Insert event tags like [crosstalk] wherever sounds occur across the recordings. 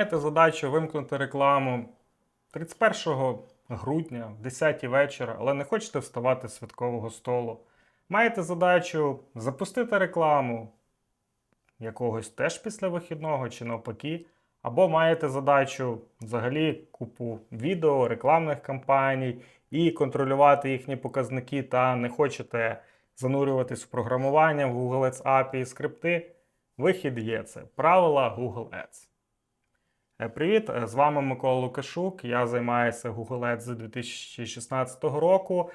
Маєте задачу вимкнути рекламу 31 грудня, в 10 вечора, але не хочете вставати з святкового столу. Маєте задачу запустити рекламу якогось теж після вихідного чи навпаки. Або маєте задачу взагалі купу відео, рекламних кампаній і контролювати їхні показники, та не хочете занурюватись в програмування в Google Ads API і скрипти. Вихід є це правила Google Ads. Е, Привіт, е, з вами Микола Лукашук. Я займаюся Google Ads з 2016 року.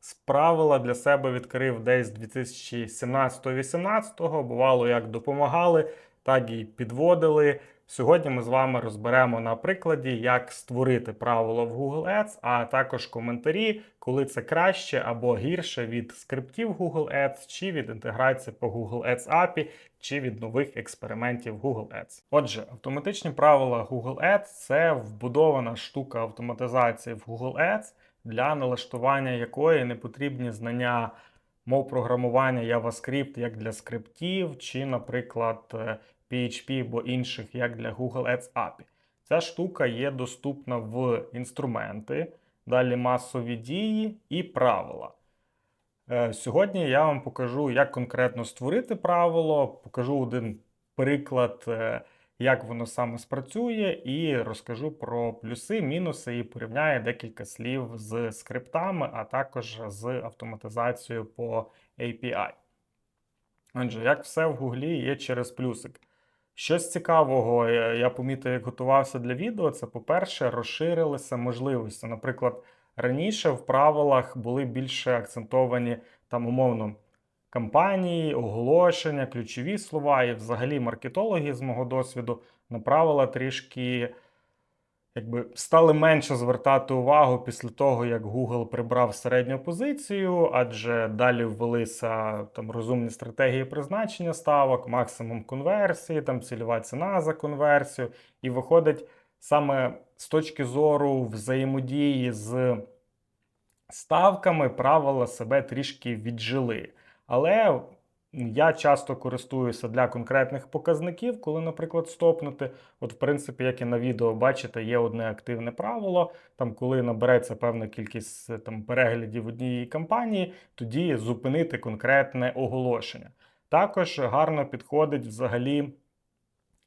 Справила для себе відкрив десь 2017-18. Бувало, як допомагали, так і підводили. Сьогодні ми з вами розберемо на прикладі, як створити правило в Google Ads, а також коментарі, коли це краще або гірше від скриптів Google Ads, чи від інтеграції по Google Ads API, чи від нових експериментів Google Ads. Отже, автоматичні правила Google Ads це вбудована штука автоматизації в Google Ads, для налаштування якої не потрібні знання мов програмування JavaScript як для скриптів, чи, наприклад, PHP або інших, як для Google Ads API. Ця штука є доступна в інструменти, далі масові дії і правила. Е, Сьогодні я вам покажу, як конкретно створити правило, покажу один приклад, е, як воно саме спрацює, і розкажу про плюси, мінуси і порівняю декілька слів з скриптами, а також з автоматизацією по API. Отже, як все в Гуглі є через плюсик. Щось цікавого е, я помітив, як готувався для відео. Це, по-перше, розширилися можливості. Наприклад, раніше в правилах були більше акцентовані там умовно кампанії, оголошення, ключові слова, і взагалі маркетологи з мого досвіду на правила трішки якби стали менше звертати увагу після того, як Google прибрав середню позицію, адже далі ввелися там розумні стратегії призначення ставок, максимум конверсії, там цільова ціна за конверсію, і виходить саме з точки зору взаємодії з ставками правила себе трішки віджили. Але я часто користуюся для конкретних показників, коли, наприклад, стопнути. От, в принципі, як і на відео бачите, є одне активне правило. Там, коли набереться певна кількість там, переглядів однієї кампанії, тоді зупинити конкретне оголошення. Також гарно підходить взагалі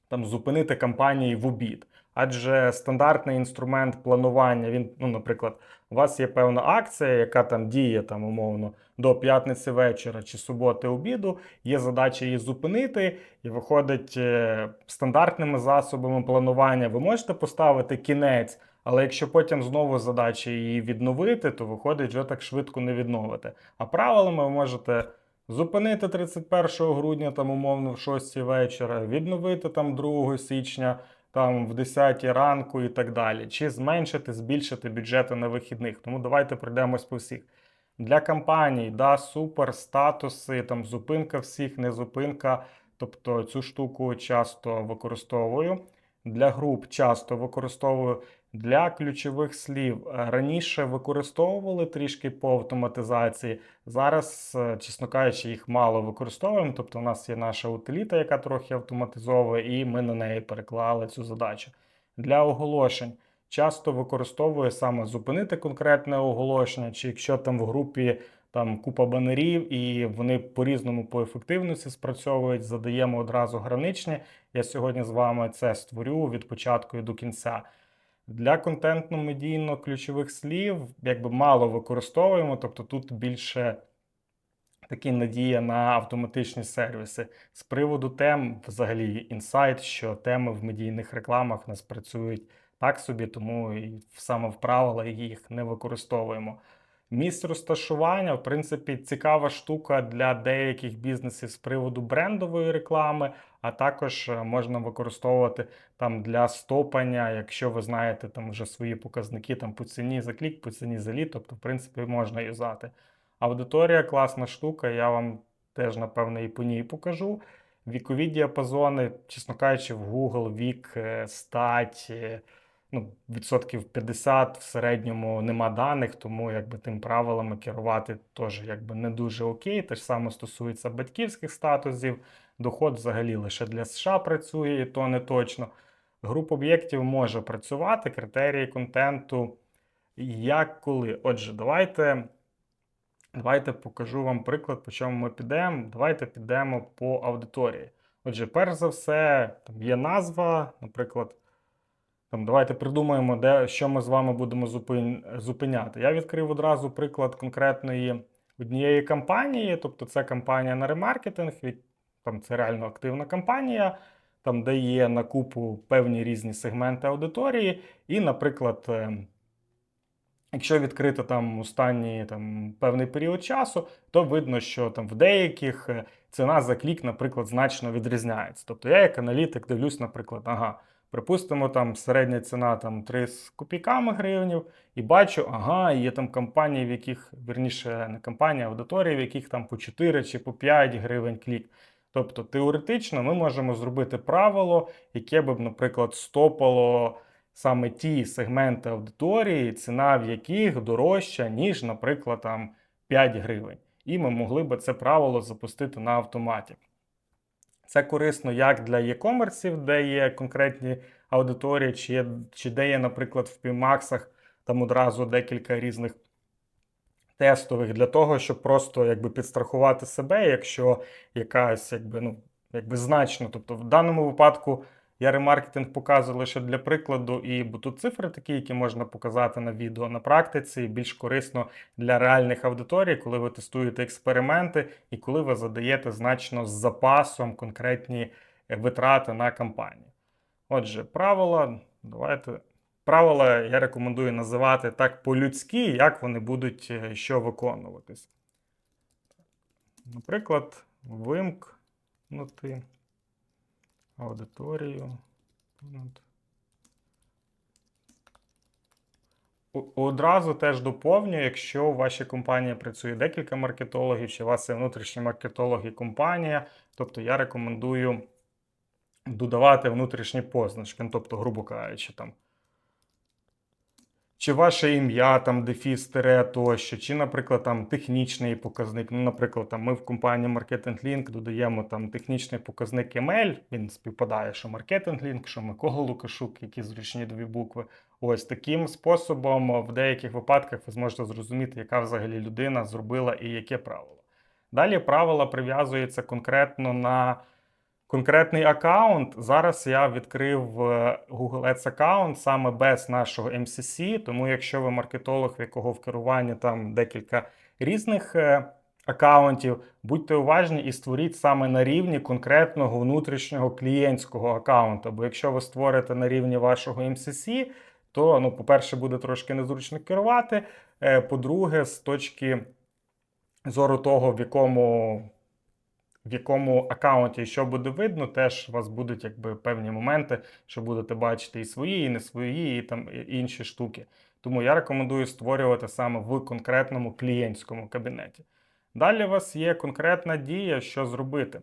там зупинити кампанії в обід. Адже стандартний інструмент планування, він, ну, наприклад, у вас є певна акція, яка там діє там умовно до п'ятниці вечора чи суботи обіду. Є задача її зупинити, і виходить е, стандартними засобами планування. Ви можете поставити кінець, але якщо потім знову задача її відновити, то виходить, вже так швидко не відновити. А правилами ви можете. Зупинити 31 грудня, там умовно в 6 вечора, відновити там 2 січня, там в 10 ранку і так далі. Чи зменшити, збільшити бюджети на вихідних. Тому давайте пройдемось по всіх. Для компаній, да, супер, статуси, там зупинка всіх, не зупинка. Тобто цю штуку часто використовую. Для груп часто використовую для ключових слів. Раніше використовували трішки по автоматизації. Зараз, е, чесно кажучи, їх мало використовуємо. Тобто, у нас є наша утиліта, яка трохи автоматизовує, і ми на неї переклали цю задачу. Для оголошень часто використовую саме зупинити конкретне оголошення, чи якщо там в групі там купа банерів, і вони по-різному по ефективності спрацьовують, задаємо одразу граничні. Я сьогодні з вами це створю від початку і до кінця. Для контентно-медійно ключових слів якби мало використовуємо, тобто тут більше такі надія на автоматичні сервіси. З приводу тем, взагалі, інсайт, що теми в медійних рекламах нас працюють так собі, тому і саме в правилах їх не використовуємо. Місць розташування, в принципі, цікава штука для деяких бізнесів з приводу брендової реклами, а також е, можна використовувати там для стопання, якщо ви знаєте там вже свої показники там по ціні за клік, по ціні за лід, тобто, в принципі, можна юзати. Аудиторія класна штука, я вам теж, напевно, і по ній покажу. Вікові діапазони, чесно кажучи, в Google вік, е, стать. Ну, відсотків 50 в середньому нема даних, тому якби тим правилами керувати теж якби не дуже окей. Те ж саме стосується батьківських статусів. Доход взагалі лише для США працює, і то не точно. груп об'єктів може працювати, критерії контенту як коли. Отже, давайте, давайте покажу вам приклад, по чому ми підемо. Давайте підемо по аудиторії. Отже, перш за все, там є назва, наприклад. Там, давайте придумаємо, де, що ми з вами будемо зупин, зупиняти. Я відкрив одразу приклад конкретної однієї кампанії, тобто це кампанія на ремаркетинг, там це реально активна кампанія, там де є на купу певні різні сегменти аудиторії. І, наприклад, е, якщо відкрити там останній там, певний період часу, то видно, що там в деяких е, ціна за клік, наприклад, значно відрізняється. Тобто я як аналітик дивлюсь, наприклад, ага. Припустимо, там середня ціна там 3 з копійками гривнів, і бачу, ага, є там компанії, в яких, верніше, не компанії, а аудиторії, в яких там по 4 чи по 5 гривень клік. Тобто теоретично ми можемо зробити правило, яке б, наприклад, стопало саме ті сегменти аудиторії, ціна в яких дорожча, ніж, наприклад, там 5 гривень. І ми могли би це правило запустити на автоматі. Це корисно як для e-комерсів, де є конкретні аудиторії, чи, є, чи де є, наприклад, в Пімаксах там одразу декілька різних тестових для того, щоб просто якби підстрахувати себе, якщо якась якби, ну, якби значно. Тобто, в даному випадку я ремаркетинг показую лише для прикладу, і бо тут цифри такі, які можна показати на відео на практиці, більш корисно для реальних аудиторій, коли ви тестуєте експерименти і коли ви задаєте значно з запасом конкретні е, витрати на кампанію. Отже, правила, давайте. Правила я рекомендую називати так по-людськи, як вони будуть е, що виконуватись. Наприклад, вимкнути аудиторію. Одразу теж доповню, якщо у вашій компанії працює декілька маркетологів, чи у вас є внутрішні маркетологи компанія, тобто я рекомендую додавати внутрішні позначки, ну, тобто, грубо кажучи, там чи ваше ім'я, там дефіс тире тощо, чи, наприклад, там технічний показник. Ну, наприклад, там ми в компанії Marketing Link додаємо там технічний показник email, він співпадає, що Marketing Link, що Микола Лукашук, які зручні дві букви. Ось таким способом, в деяких випадках ви зможете зрозуміти, яка взагалі людина зробила і яке правило. Далі правила прив'язуються конкретно на конкретний аккаунт. Зараз я відкрив е, Google Ads аккаунт саме без нашого MCC, тому якщо ви маркетолог, в якого в керуванні там декілька різних е, аккаунтів, будьте уважні і створіть саме на рівні конкретного внутрішнього клієнтського аккаунту. Бо якщо ви створите на рівні вашого MCC, то, ну, по-перше, буде трошки незручно керувати. Е, по-друге, з точки зору того, в якому в якому аккаунті що буде видно, теж у вас будуть якби певні моменти, що будете бачити і свої, і не свої, і там інші штуки. Тому я рекомендую створювати саме в конкретному клієнтському кабінеті. Далі у вас є конкретна дія, що зробити.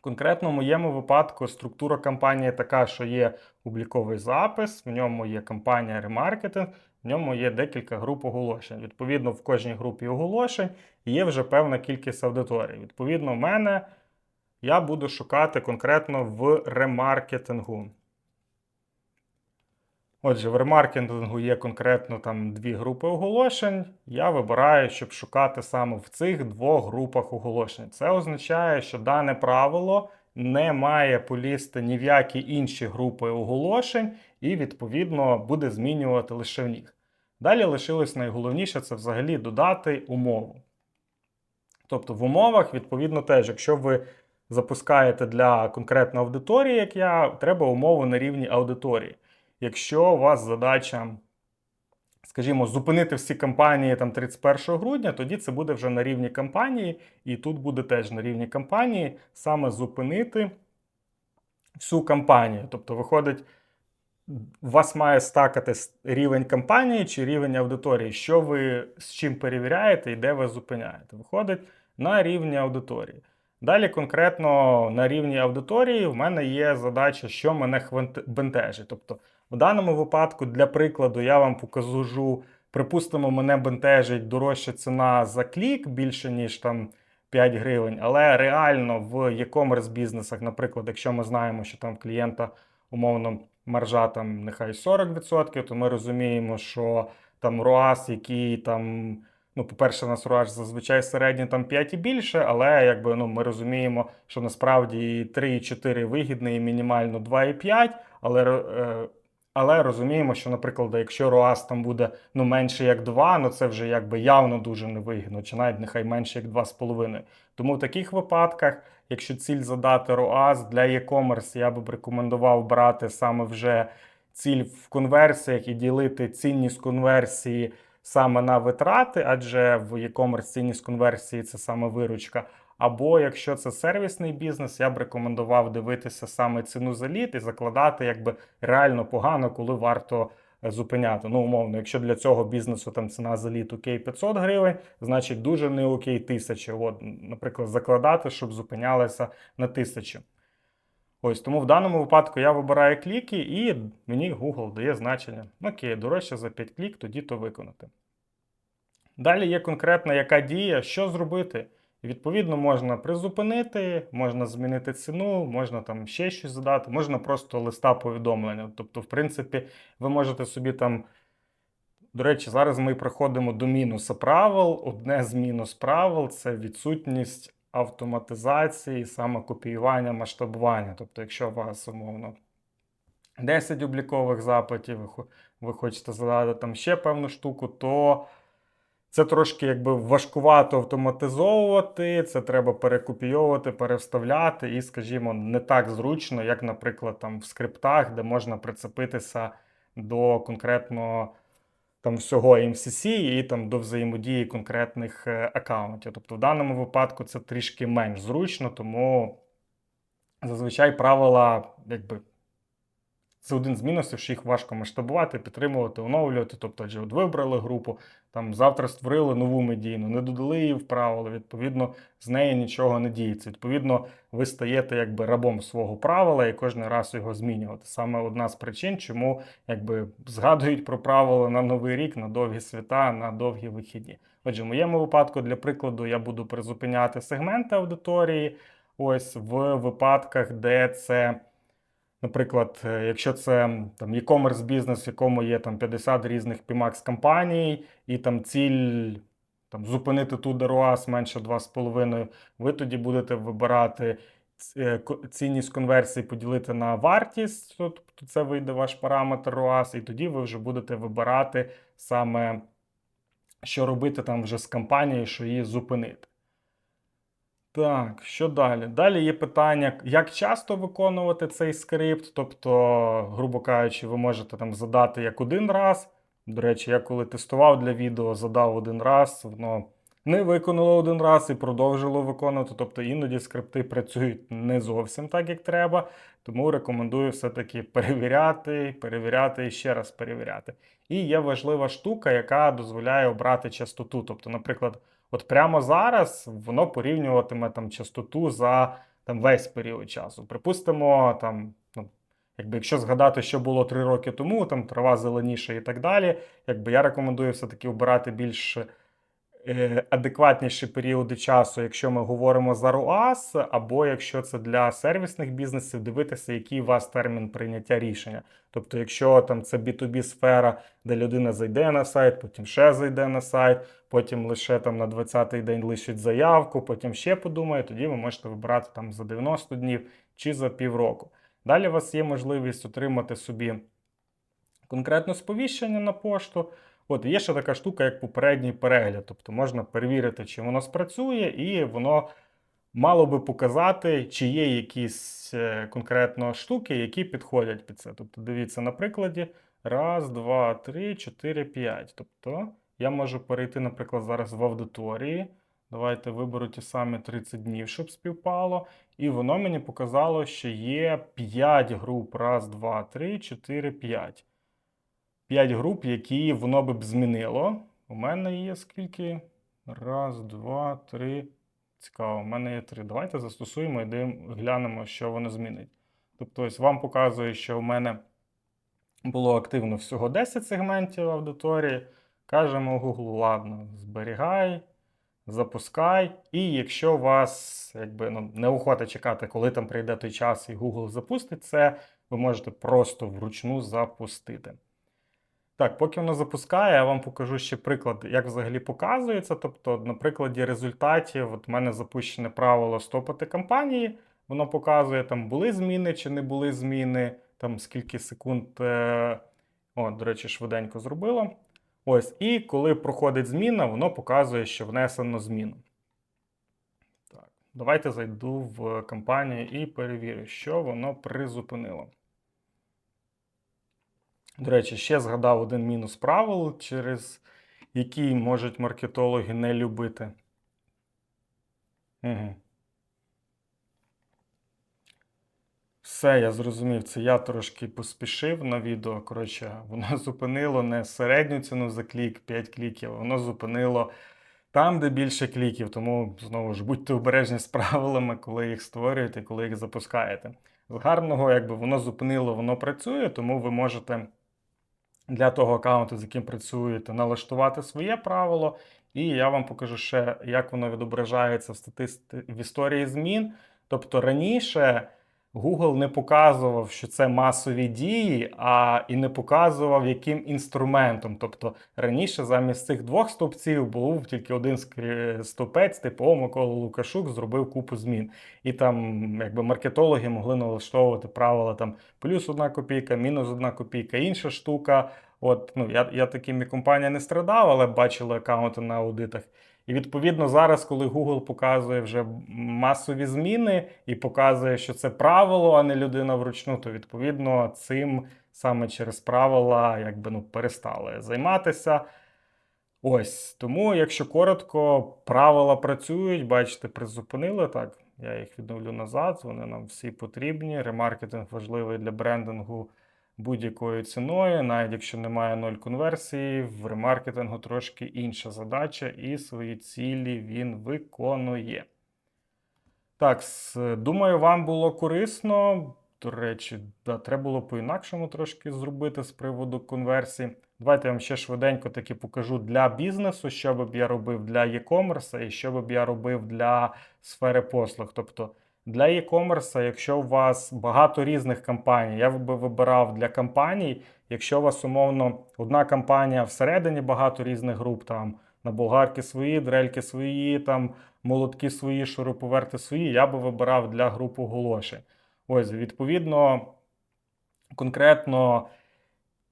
Конкретно в моєму випадку структура кампанії така, що є публіковий запис, в ньому є кампанія ремаркетинг, в ньому є декілька груп оголошень. Відповідно, в кожній групі оголошень є вже певна кількість аудиторій. Відповідно, в мене я буду шукати конкретно в ремаркетингу. Отже, в ремаркетингу є конкретно там дві групи оголошень. Я вибираю, щоб шукати саме в цих двох групах оголошень. Це означає, що дане правило не має полізти ні в які інші групи оголошень, і, відповідно, буде змінювати лише в них. Далі лишилось найголовніше це взагалі додати умову. Тобто в умовах, відповідно, теж, якщо ви запускаєте для конкретної аудиторії, як я, треба умову на рівні аудиторії. Якщо у вас задача, скажімо, зупинити всі кампанії там 31 грудня, тоді це буде вже на рівні кампанії, і тут буде теж на рівні кампанії саме зупинити всю кампанію. Тобто, виходить, вас має стакати рівень кампанії чи рівень аудиторії, що ви з чим перевіряєте і де ви зупиняєте. Виходить на рівні аудиторії. Далі, конкретно на рівні аудиторії, в мене є задача, що мене бентежить. Тобто, в даному випадку, для прикладу, я вам покажу, припустимо, мене бентежить дорожча ціна за клік більше, ніж там 5 гривень. Але реально в e-commerce бізнесах, наприклад, якщо ми знаємо, що там клієнта умовно маржа там нехай 40%, то ми розуміємо, що там ROAS, який там. Ну, по-перше, у нас ROAS зазвичай середній там 5 і більше, але якби ну ми розуміємо, що насправді і 3,4 вигідний, мінімально 2,5, але, е, але розуміємо, що, наприклад, якщо ROAS там буде ну, менше як 2, ну це вже якби явно дуже невигідно, чи навіть нехай менше як 2,5. Тому в таких випадках, якщо ціль задати ROAS для e-commerce, я би рекомендував брати саме вже ціль в конверсіях і ділити цінність конверсії саме на витрати, адже в e-commerce цінність конверсії це саме виручка. Або якщо це сервісний бізнес, я б рекомендував дивитися саме ціну за лід і закладати якби реально погано, коли варто е, зупиняти. Ну, умовно, якщо для цього бізнесу там ціна за лід окей 500 гривень, значить дуже не окей 1000. От, наприклад, закладати, щоб зупинялися на 1000. Ось тому в даному випадку я вибираю кліки, і мені Google дає значення. Окей, дорожче за 5 клік, тоді то виконати. Далі є конкретна яка дія, що зробити. Відповідно, можна призупинити, можна змінити ціну, можна там ще щось задати, можна просто листа повідомлення. Тобто, в принципі, ви можете собі там. До речі, зараз ми приходимо до мінуса правил. Одне з мінус правил це відсутність автоматизації, саме копіювання, масштабування. Тобто, якщо у вас умовно 10 облікових запитів, ви хочете задати там ще певну штуку, то це трошки якби важкувато автоматизовувати, це треба перекопійовувати, перевставляти, і, скажімо, не так зручно, як, наприклад, там в скриптах, де можна прицепитися до конкретного там всього MCC і там до взаємодії конкретних е, аккаунтів. Тобто в даному випадку це трішки менш зручно, тому зазвичай правила якби це один з мінусів, що їх важко масштабувати, підтримувати, оновлювати. Тобто, адже от вибрали групу, там завтра створили нову медійну, не додали її в правила, відповідно, з неї нічого не діється. Відповідно, ви стаєте якби рабом свого правила і кожен раз його змінювати. Саме одна з причин, чому якби згадують про правила на новий рік, на довгі свята, на довгі вихідні. Отже, в моєму випадку, для прикладу, я буду призупиняти сегменти аудиторії. Ось в випадках, де це. Наприклад, е, якщо це там e-commerce бізнес, в якому є там 50 різних PMAX компаній, і там ціль там, зупинити ту ROAS менше 2,5, ви тоді будете вибирати е, цінність конверсії, поділити на вартість, тобто це вийде ваш параметр ROAS, і тоді ви вже будете вибирати саме, що робити там вже з компанією, що її зупинити. Так, що далі? Далі є питання, як часто виконувати цей скрипт. Тобто, грубо кажучи, ви можете там задати як один раз. До речі, я коли тестував для відео, задав один раз, воно не виконало один раз і продовжило виконувати. Тобто іноді скрипти працюють не зовсім так, як треба. Тому рекомендую все-таки перевіряти, перевіряти і ще раз перевіряти. І є важлива штука, яка дозволяє обрати частоту. Тобто, наприклад. От прямо зараз воно порівнюватиме там частоту за там весь період часу. Припустимо, там, ну, якби якщо згадати, що було три роки тому, там трава зеленіша і так далі. Якби я рекомендую все-таки обирати більш Е, адекватніші періоди часу, якщо ми говоримо за ROAS, або якщо це для сервісних бізнесів, дивитися, який у вас термін прийняття рішення. Тобто, якщо там це B2B сфера, де людина зайде на сайт, потім ще зайде на сайт, потім лише там на 20-й день лишить заявку, потім ще подумає, тоді ви можете вибирати там за 90 днів чи за півроку. Далі у вас є можливість отримати собі конкретне сповіщення на пошту. От є ще така штука, як попередній перегляд. Тобто можна перевірити, чи воно спрацює, і воно мало би показати, чи є якісь е, конкретно штуки, які підходять під це. Тобто, дивіться на прикладі. Раз, два, три, чотири, п'ять. Тобто я можу перейти, наприклад, зараз в аудиторії. Давайте виберу ті самі 30 днів, щоб співпало. І воно мені показало, що є 5 груп. Раз, два, три, чотири, п'ять. 5 груп, які воно би б змінило. У мене є скільки? Раз, два, три. Цікаво, у мене є три. Давайте застосуємо і глянемо, що воно змінить. Тобто, ось вам показує, що у мене було активно всього 10 сегментів аудиторії. Кажемо Google, ладно, зберігай, запускай. І якщо вас якби, ну, неохота чекати, коли там прийде той час і Google запустить це, ви можете просто вручну запустити. Так, поки воно запускає, я вам покажу ще приклад, як взагалі показується. Тобто, на прикладі результатів, от в мене запущене правило стопати кампанії. Воно показує, там були зміни чи не були зміни, там скільки секунд. Е... О, до речі, швиденько зробило. Ось, і коли проходить зміна, воно показує, що внесено зміну. Так, Давайте зайду в кампанію і перевірю, що воно призупинило. До речі, ще згадав один мінус правил, через який можуть маркетологи не любити. Угу. Все, я зрозумів, це я трошки поспішив на відео. Коротше, воно [laughs] зупинило не середню ціну за клік, 5 кліків, воно зупинило там, де більше кліків. Тому знову ж будьте обережні з правилами, коли їх створюєте, коли їх запускаєте. З гарного, якби воно зупинило, воно працює, тому ви можете для того аккаунту, з яким працюєте, налаштувати своє правило. І я вам покажу ще, як воно відображається в статисти... в історії змін. Тобто раніше. Google не показував, що це масові дії, а і не показував, яким інструментом. Тобто раніше замість цих двох стовпців був тільки один стовпець, типу О, Микола Лукашук зробив купу змін. І там якби маркетологи могли налаштовувати правила там плюс одна копійка, мінус одна копійка, інша штука. От ну я я таким і компанія не страдав, але бачили аккаунти на аудитах. І відповідно зараз, коли Google показує вже масові зміни і показує, що це правило, а не людина вручну, то відповідно цим саме через правила якби ну перестали займатися. Ось тому, якщо коротко, правила працюють, бачите, призупинили так. Я їх відновлю назад. Вони нам всі потрібні. Ремаркетинг важливий для брендингу будь-якою ціною, навіть якщо немає ноль конверсії, в ремаркетингу трошки інша задача, і свої цілі він виконує. Так, думаю, вам було корисно. До речі, да, треба було по-інакшому трошки зробити з приводу конверсії. Давайте я вам ще швиденько таки покажу для бізнесу, що би я робив для e-commerce і що би я робив для сфери послуг. Тобто для e-commerce, якщо у вас багато різних компаній, я би вибирав для компаній, якщо у вас умовно одна компанія всередині багато різних груп, там на болгарки свої, дрельки свої, там молотки свої, шуруповерти свої, я би вибирав для груп оголошень. Ось, відповідно, конкретно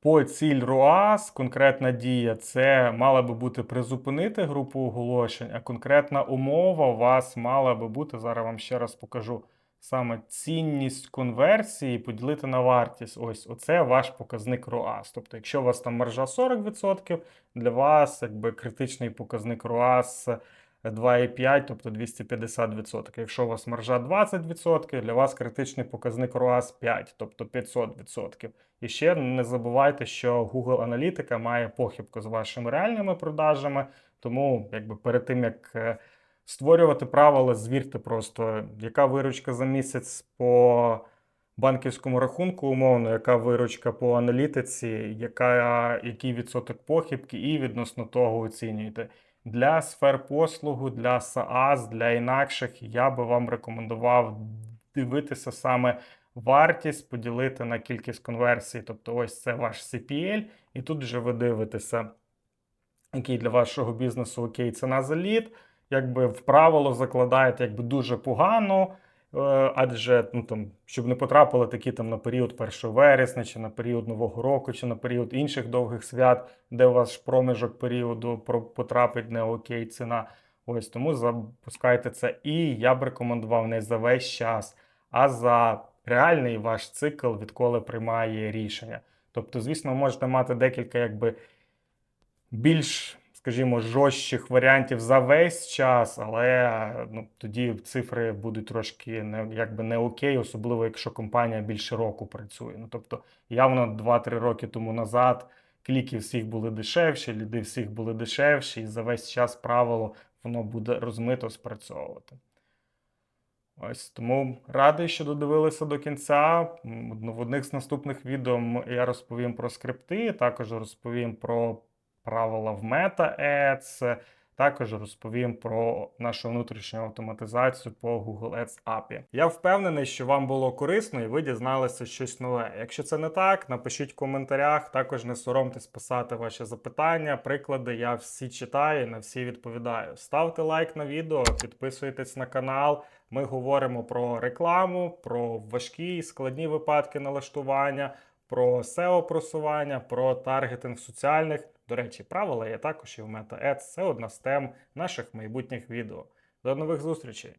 по ціль ROAS, конкретна дія, це мала би бути призупинити групу оголошень, а конкретна умова у вас мала би бути, зараз вам ще раз покажу, саме цінність конверсії поділити на вартість. Ось оце ваш показник ROAS. Тобто, якщо у вас там маржа 40%, для вас якби критичний показник ROAS 2,5, тобто 250%. Якщо у вас маржа 20%, для вас критичний показник ROAS 5, тобто 500%. І ще не забувайте, що Google Аналітика має похибку з вашими реальними продажами, тому якби перед тим як е, створювати правила, звірте просто, яка виручка за місяць по банківському рахунку, умовно, яка виручка по аналітиці, яка, який відсоток похибки, і відносно того оцінюєте. Для сфер послугу, для SaaS, для інакших я би вам рекомендував дивитися саме вартість, поділити на кількість конверсій. Тобто, ось це ваш CPL, і тут вже ви дивитеся, який для вашого бізнесу окей ціна за лід. Якби в правило закладаєте якби дуже погано. Е, адже ну там, щоб не потрапили такі там на період 1 вересня, чи на період Нового року, чи на період інших довгих свят, де у вас проміжок періоду потрапить не окей ціна. Ось тому запускайте це. І я б рекомендував не за весь час, а за реальний ваш цикл, відколи приймає рішення. Тобто, звісно, можете мати декілька якби більш скажімо, жорстких варіантів за весь час, але ну, тоді цифри будуть трошки не якби не окей, особливо якщо компанія більше року працює. Ну тобто, явно 2-3 роки тому назад кліки всіх були дешевші, ліди всіх були дешевші, і за весь час правило воно буде розмито спрацьовувати. Ось тому радий, що додивилися до кінця. В одних з наступних відео я розповім про скрипти, також розповім про правила в Meta Ads, Також розповім про нашу внутрішню автоматизацію по Google Ads API. Я впевнений, що вам було корисно і ви дізналися щось нове. Якщо це не так, напишіть в коментарях. Також не соромтесь писати ваші запитання, приклади. Я всі читаю, на всі відповідаю. Ставте лайк на відео, підписуйтесь на канал. Ми говоримо про рекламу, про важкі і складні випадки налаштування, про SEO просування, про таргетинг соціальних. До речі, правила є також і в MetaAds. Це одна з тем наших майбутніх відео. До нових зустрічей!